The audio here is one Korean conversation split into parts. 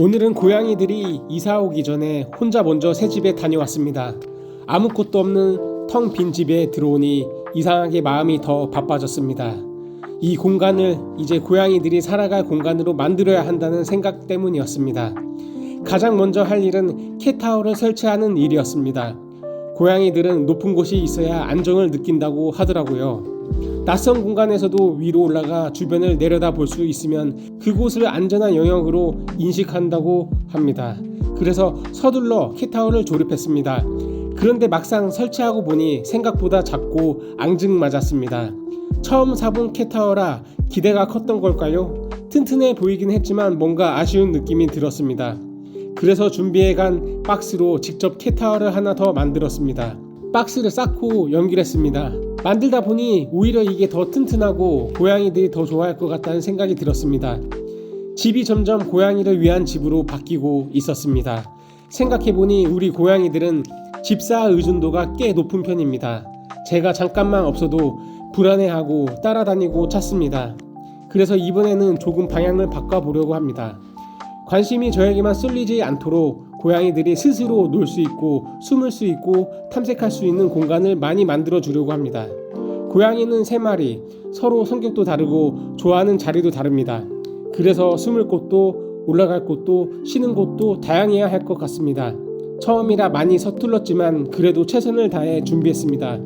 오늘은 고양이들이 이사 오기 전에 혼자 먼저 새 집에 다녀왔습니다. 아무것도 없는 텅 빈 집에 들어오니 이상하게 마음이 더 바빠졌습니다. 이 공간을 이제 고양이들이 살아갈 공간으로 만들어야 한다는 생각 때문이었습니다. 가장 먼저 할 일은 캣타워를 설치하는 일이었습니다. 고양이들은 높은 곳이 있어야 안정을 느낀다고 하더라고요. 낯선 공간에서도 위로 올라가 주변을 내려다 볼 수 있으면 그곳을 안전한 영역으로 인식한다고 합니다. 그래서 서둘러 캣타워를 조립했습니다. 그런데 막상 설치하고 보니 생각보다 작고 앙증맞았습니다. 처음 사본 캣타워라 기대가 컸던 걸까요? 튼튼해 보이긴 했지만 뭔가 아쉬운 느낌이 들었습니다. 그래서 준비해간 박스로 직접 캣타워를 하나 더 만들었습니다. 박스를 쌓고 연결했습니다. 만들다 보니 오히려 이게 더 튼튼하고 고양이들이 더 좋아할 것 같다는 생각이 들었습니다. 집이 점점 고양이를 위한 집으로 바뀌고 있었습니다. 생각해보니 우리 고양이들은 집사 의존도가 꽤 높은 편입니다. 제가 잠깐만 없어도 불안해하고 따라다니고 찾습니다. 그래서 이번에는 조금 방향을 바꿔보려고 합니다. 관심이 저에게만 쏠리지 않도록 고양이들이 스스로 놀 수 있고 숨을 수 있고 탐색할 수 있는 공간을 많이 만들어 주려고 합니다. 고양이는 세 마리, 서로 성격도 다르고 좋아하는 자리도 다릅니다. 그래서 숨을 곳도 올라갈 곳도 쉬는 곳도 다양해야 할 것 같습니다. 처음이라 많이 서툴렀지만 그래도 최선을 다해 준비했습니다.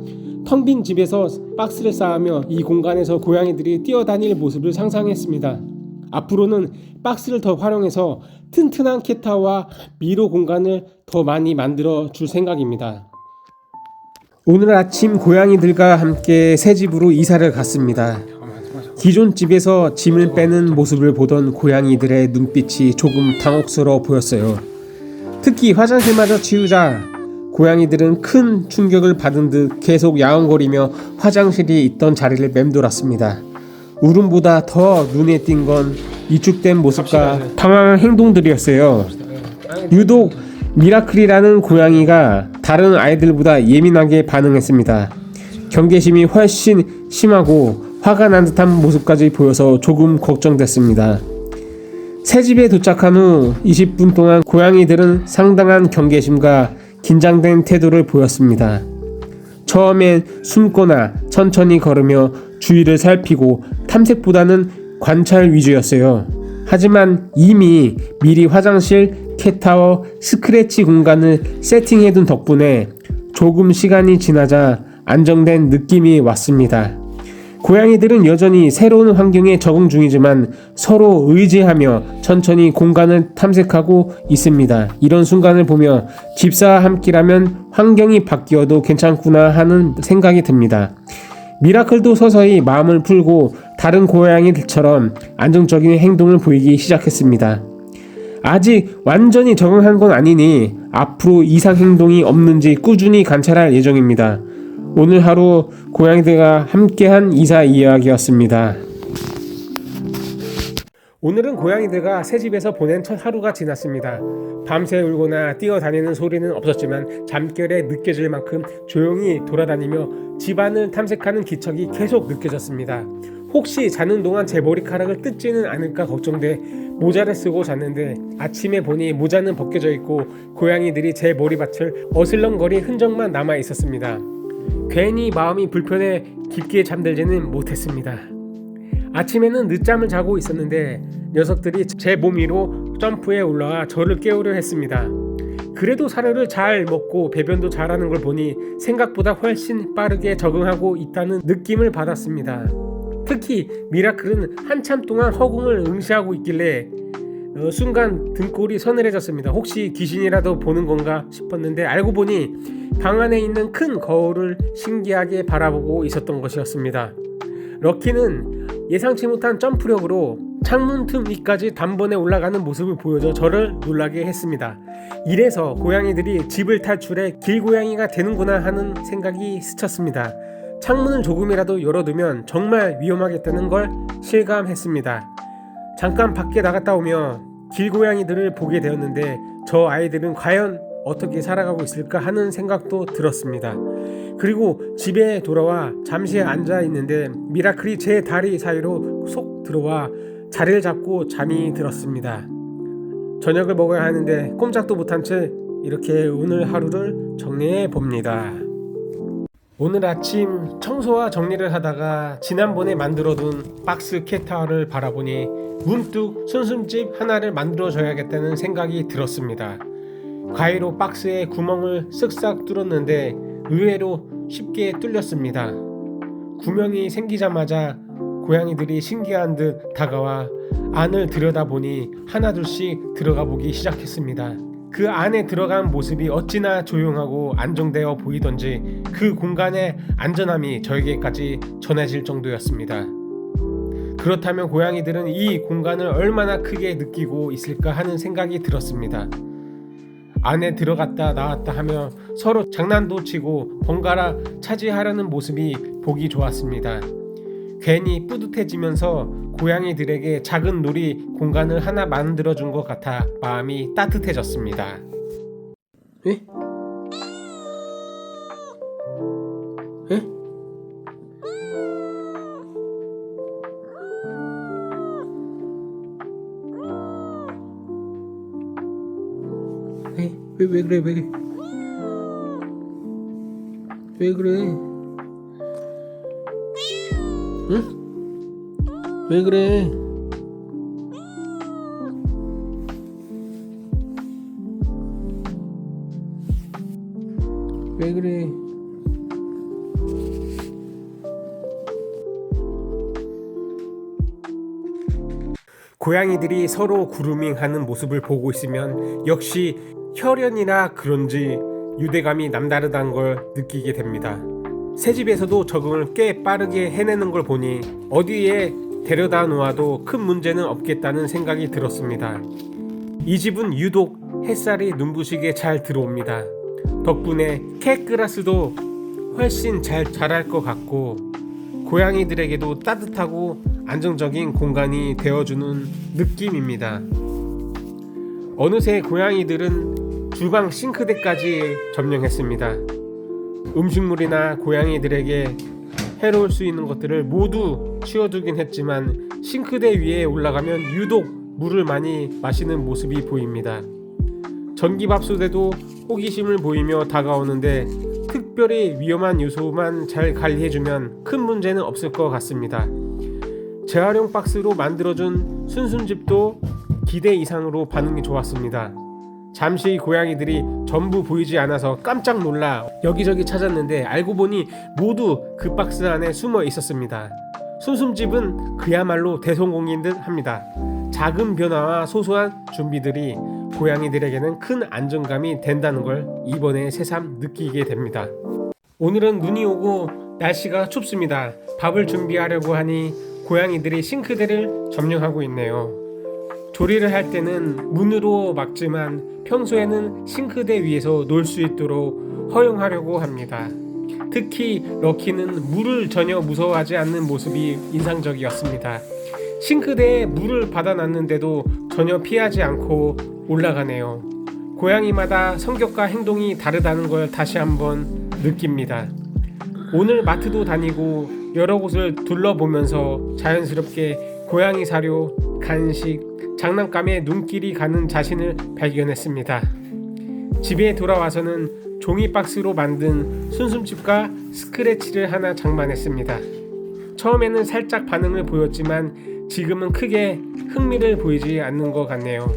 텅 빈 집에서 박스를 쌓으며 이 공간에서 고양이들이 뛰어다닐 모습을 상상했습니다. 앞으로는 박스를 더 활용해서 튼튼한 캣타와 미로 공간을 더 많이 만들어 줄 생각입니다. 오늘 아침 고양이들과 함께 새 집으로 이사를 갔습니다. 기존 집에서 짐을 빼는 모습을 보던 고양이들의 눈빛이 조금 당혹스러워 보였어요. 특히 화장실마저 치우자 고양이들은 큰 충격을 받은 듯 계속 야옹거리며 화장실이 있던 자리를 맴돌았습니다. 울음보다 더 눈에 띈 건 이축된 모습과 당황한 행동들이었어요. 유독 미라클이라는 고양이가 다른 아이들보다 예민하게 반응했습니다. 경계심이 훨씬 심하고 화가 난 듯한 모습까지 보여서 조금 걱정됐습니다. 새 집에 도착한 후 20분 동안 고양이들은 상당한 경계심과 긴장된 태도를 보였습니다. 처음엔 숨거나 천천히 걸으며 주위를 살피고 탐색보다는 관찰 위주였어요. 하지만 이미 미리 화장실, 캣타워, 스크래치 공간을 세팅해둔 덕분에 조금 시간이 지나자 안정된 느낌이 왔습니다. 고양이들은 여전히 새로운 환경에 적응 중이지만 서로 의지하며 천천히 공간을 탐색하고 있습니다. 이런 순간을 보며 집사와 함께라면 환경이 바뀌어도 괜찮구나 하는 생각이 듭니다. 미라클도 서서히 마음을 풀고 다른 고양이들처럼 안정적인 행동을 보이기 시작했습니다. 아직 완전히 적응한 건 아니니 앞으로 이상 행동이 없는지 꾸준히 관찰할 예정입니다. 오늘 하루 고양이들과 함께한 이사 이야기였습니다. 오늘은 고양이들과 새 집에서 보낸 첫 하루가 지났습니다. 밤새 울거나 뛰어다니는 소리는 없었지만 잠결에 느껴질 만큼 조용히 돌아다니며 집안을 탐색하는 기척이 계속 느껴졌습니다. 혹시 자는 동안 제 머리카락을 뜯지는 않을까 걱정돼 모자를 쓰고 잤는데 아침에 보니 모자는 벗겨져 있고 고양이들이 제 머리밭을 어슬렁거린 흔적만 남아 있었습니다. 괜히 마음이 불편해 깊게 잠들지는 못했습니다. 아침에는 늦잠을 자고 있었는데 녀석들이 제 몸 위로 점프해 올라와 저를 깨우려 했습니다. 그래도 사료를 잘 먹고 배변도 잘하는 걸 보니 생각보다 훨씬 빠르게 적응하고 있다는 느낌을 받았습니다. 특히 미라클은 한참 동안 허공을 응시하고 있길래 어, 순간 등골이 서늘해졌습니다. 혹시 귀신이라도 보는 건가 싶었는데 알고 보니 방 안에 있는 큰 거울을 신기하게 바라보고 있었던 것이었습니다. 럭키는 예상치 못한 점프력으로 창문 틈 위까지 단번에 올라가는 모습을 보여줘 저를 놀라게 했습니다. 이래서 고양이들이 집을 탈출해 길고양이가 되는구나 하는 생각이 스쳤습니다. 창문을 조금이라도 열어두면 정말 위험하겠다는 걸 실감했습니다. 잠깐 밖에 나갔다 오며 길고양이들을 보게 되었는데 저 아이들은 과연 어떻게 살아가고 있을까 하는 생각도 들었습니다. 그리고 집에 돌아와 잠시 앉아 있는데 미라클이 제 다리 사이로 속 들어와 자리를 잡고 잠이 들었습니다. 저녁을 먹어야 하는데 꼼짝도 못한 채 이렇게 오늘 하루를 정리해 봅니다. 오늘 아침 청소와 정리를 하다가 지난번에 만들어둔 박스 캣타워를 바라보니 문득 순순집 하나를 만들어줘야겠다는 생각이 들었습니다. 가위로 박스에 구멍을 쓱싹 뚫었는데 의외로 쉽게 뚫렸습니다. 구멍이 생기자마자 고양이들이 신기한 듯 다가와 안을 들여다보니 하나둘씩 들어가 보기 시작했습니다. 그 안에 들어간 모습이 어찌나 조용하고 안정되어 보이던지 그 공간의 안전함이 저에게까지 전해질 정도였습니다. 그렇다면 고양이들은 이 공간을 얼마나 크게 느끼고 있을까 하는 생각이 들었습니다. 안에 들어갔다 나왔다 하며 서로 장난도 치고 번갈아 차지하려는 모습이 보기 좋았습니다. 괜히 뿌듯해지면서 고양이들에게 작은 놀이 공간을 하나 만들어 준 것 같아 마음이 따뜻해졌습니다. 에? 에? 에? 왜, 왜 그래, 왜 그래? 왜 그래? 응? 왜 그래? 왜 그래? 고양이들이 서로 그루밍하는 모습을 보고 있으면 역시 혈연이나 그런지 유대감이 남다르다는 걸 느끼게 됩니다. 새 집에서도 적응을 꽤 빠르게 해내는 걸 보니 어디에 데려다 놓아도 큰 문제는 없겠다는 생각이 들었습니다. 이 집은 유독 햇살이 눈부시게 잘 들어옵니다. 덕분에 캣그라스도 훨씬 잘 자랄 것 같고 고양이들에게도 따뜻하고 안정적인 공간이 되어주는 느낌입니다. 어느새 고양이들은 주방 싱크대까지 점령했습니다. 음식물이나 고양이들에게 해로울 수 있는 것들을 모두 치워두긴 했지만 싱크대 위에 올라가면 유독 물을 많이 마시는 모습이 보입니다. 전기밥솥에도 호기심을 보이며 다가오는데 특별히 위험한 요소만 잘 관리해주면 큰 문제는 없을 것 같습니다. 재활용 박스로 만들어준 순순집도 기대 이상으로 반응이 좋았습니다. 잠시 고양이들이 전부 보이지 않아서 깜짝 놀라 여기저기 찾았는데 알고 보니 모두 그 박스 안에 숨어 있었습니다. 순순집은 그야말로 대성공인 듯 합니다. 작은 변화와 소소한 준비들이 고양이들에게는 큰 안정감이 된다는 걸 이번에 새삼 느끼게 됩니다. 오늘은 눈이 오고 날씨가 춥습니다. 밥을 준비하려고 하니 고양이들이 싱크대를 점령하고 있네요. 조리를 할 때는 문으로 막지만 평소에는 싱크대 위에서 놀 수 있도록 허용하려고 합니다. 특히 럭키는 물을 전혀 무서워하지 않는 모습이 인상적이었습니다. 싱크대에 물을 받아놨는데도 전혀 피하지 않고 올라가네요. 고양이마다 성격과 행동이 다르다는 걸 다시 한번 느낍니다. 오늘 마트도 다니고 여러 곳을 둘러보면서 자연스럽게 고양이 사료, 간식, 장난감에 눈길이 가는 자신을 발견했습니다. 집에 돌아와서는 종이 박스로 만든 순숨집과 스크래치를 하나 장만했습니다. 처음에는 살짝 반응을 보였지만 지금은 크게 흥미를 보이지 않는 것 같네요.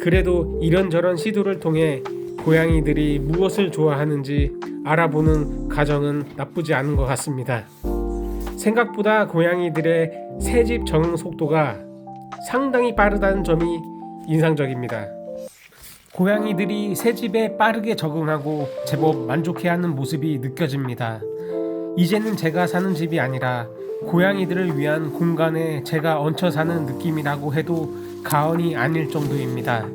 그래도 이런저런 시도를 통해 고양이들이 무엇을 좋아하는지 알아보는 과정은 나쁘지 않은 것 같습니다. 생각보다 고양이들의 새집 적응 속도가 상당히 빠르다는 점이 인상적입니다. 고양이들이 새 집에 빠르게 적응하고 제법 만족해하는 모습이 느껴집니다. 이제는 제가 사는 집이 아니라 고양이들을 위한 공간에 제가 얹혀 사는 느낌이라고 해도 가언이 아닐 정도입니다.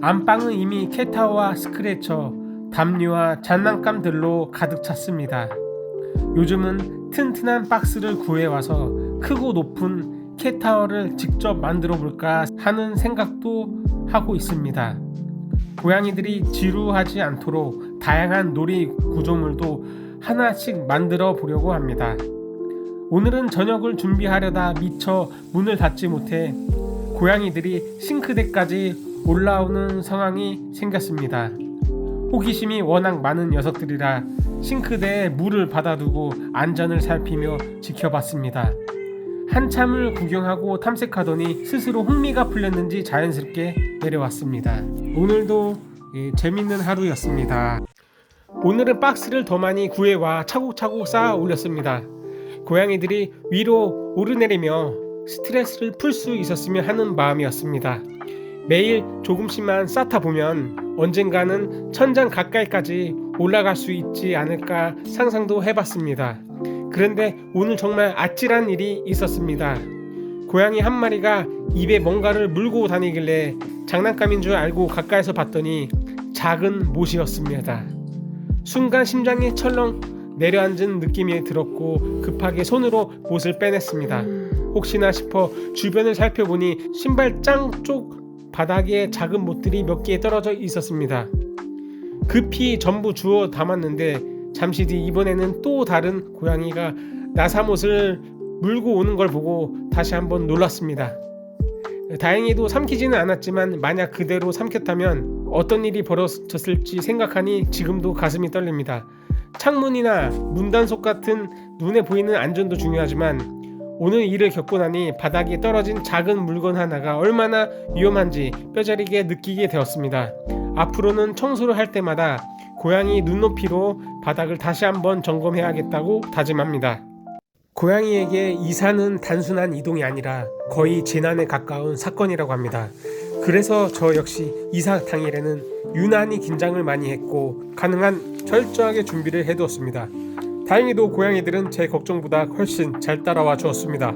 안방은 이미 캣타워와 스크래처, 담요와 장난감들로 가득 찼습니다. 요즘은 튼튼한 박스를 구해와서 크고 높은 캣타워를 직접 만들어 볼까 하는 생각도 하고 있습니다. 고양이들이 지루하지 않도록 다양한 놀이 구조물도 하나씩 만들어 보려고 합니다. 오늘은 저녁을 준비하려다 미처 문을 닫지 못해 고양이들이 싱크대까지 올라오는 상황이 생겼습니다. 호기심이 워낙 많은 녀석들이라 싱크대에 물을 받아두고 안전을 살피며 지켜봤습니다. 한참을 구경하고 탐색하더니 스스로 흥미가 풀렸는지 자연스럽게 내려왔습니다. 오늘도 예, 재밌는 하루였습니다. 오늘은 박스를 더 많이 구해와 차곡차곡 쌓아 올렸습니다. 고양이들이 위로 오르내리며 스트레스를 풀 수 있었으면 하는 마음이었습니다. 매일 조금씩만 쌓다 보면 언젠가는 천장 가까이까지 올라갈 수 있지 않을까 상상도 해봤습니다. 그런데 오늘 정말 아찔한 일이 있었습니다. 고양이 한 마리가 입에 뭔가를 물고 다니길래 장난감인 줄 알고 가까이서 봤더니 작은 못이었습니다. 순간 심장이 철렁 내려앉은 느낌이 들었고 급하게 손으로 못을 빼냈습니다. 혹시나 싶어 주변을 살펴보니 신발장 쪽 바닥에 작은 못들이 몇 개 떨어져 있었습니다. 급히 전부 주워 담았는데 잠시 뒤 이번에는 또 다른 고양이가 나사못을 물고 오는 걸 보고 다시 한번 놀랐습니다. 다행히도 삼키지는 않았지만 만약 그대로 삼켰다면 어떤 일이 벌어졌을지 생각하니 지금도 가슴이 떨립니다. 창문이나 문단속 같은 눈에 보이는 안전도 중요하지만 오늘 일을 겪고 나니 바닥에 떨어진 작은 물건 하나가 얼마나 위험한지 뼈저리게 느끼게 되었습니다. 앞으로는 청소를 할 때마다 고양이 눈높이로 바닥을 다시 한번 점검해야겠다고 다짐합니다. 고양이에게 이사는 단순한 이동이 아니라 거의 재난에 가까운 사건이라고 합니다. 그래서 저 역시 이사 당일에는 유난히 긴장을 많이 했고 가능한 철저하게 준비를 해두었습니다. 다행히도 고양이들은 제 걱정보다 훨씬 잘 따라와 주었습니다.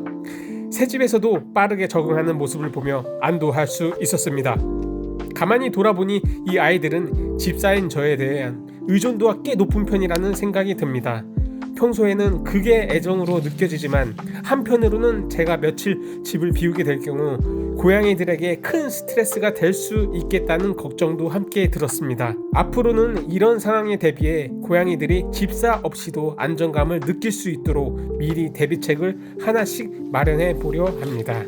새 집에서도 빠르게 적응하는 모습을 보며 안도할 수 있었습니다. 가만히 돌아보니 이 아이들은 집사인 저에 대한 의존도가 꽤 높은 편이라는 생각이 듭니다. 평소에는 그게 애정으로 느껴지지만 한편으로는 제가 며칠 집을 비우게 될 경우 고양이들에게 큰 스트레스가 될 수 있겠다는 걱정도 함께 들었습니다. 앞으로는 이런 상황에 대비해 고양이들이 집사 없이도 안정감을 느낄 수 있도록 미리 대비책을 하나씩 마련해 보려 합니다.